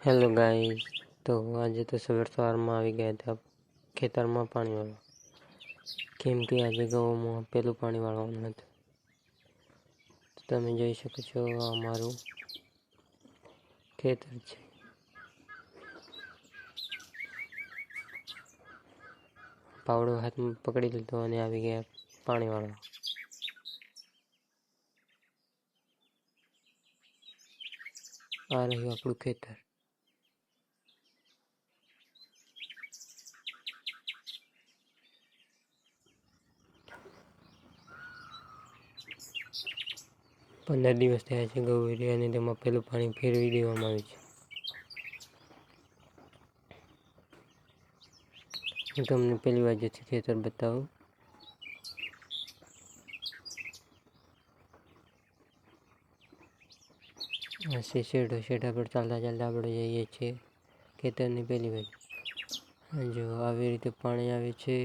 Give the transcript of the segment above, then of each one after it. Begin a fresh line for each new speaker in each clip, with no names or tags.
Hello guys તો આજે તો સવાર સવારમાં આવી ગયા હતા. ખેતરમાં પાણી વાળવા. કેમ કે આજે ગૌમાં પેલું પાણી વાળવાનું હતું. તમે જોઈ શકો છો અમારું ખેતર છે. પાવડો હાથમાં પકડી લીધો અને આવી ગયા પાણી વાળવા. આ રહ્યું આપણું ખેતર. પંદર દિવસ થયા છે ગૌ એરિયા અને તેમાં પેલું પાણી ફેરવી દેવામાં આવ્યું છે. હું તમને પહેલી બાજુથી ખેતર બતાવું. હશે શેઢો શેઢા પર ચાલતા ચાલતા આપણે જઈએ છીએ ખેતરની પહેલી બાજુ. જો આવી રીતે પાણી આવે છે.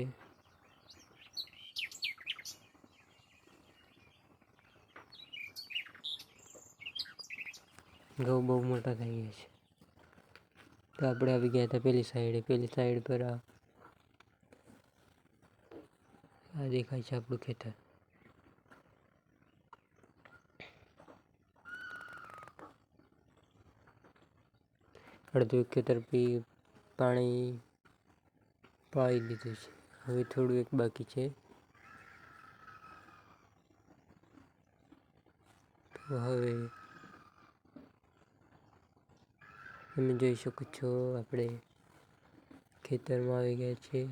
ઘઉં બહુ મોટા થઈ ગયા છે. તો આપણે આવી ગયા હતા પેલી સાઈડે પેલી સાઈડ પર આ આ દેખાય છે આપણું ખેતર. અડધું ખેતર પી પાણી પાઈ દીધું છે. હવે થોડું એક બાકી છે. તો હવે તમે જોઈ શકો છો, આપણે ખેતરમાં આવી ગયા છે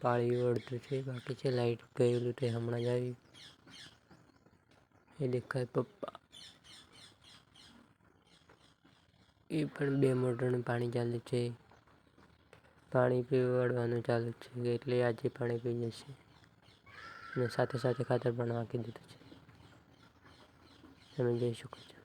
પાણી વળતું છે, બાકી છે લાઈટ ગયેલું તે હમણાં જ આવી એ દેખાય પપ્પા. એ પણ બે મોટરનું પાણી ચાલે છે. પાણી પીવડવાનું ચાલુ છે, એટલે આજે પાણી પી જશે. અને સાથે સાથે ખાતર પણ નાખી દીધું છે. તમે જોઈ શકો છો.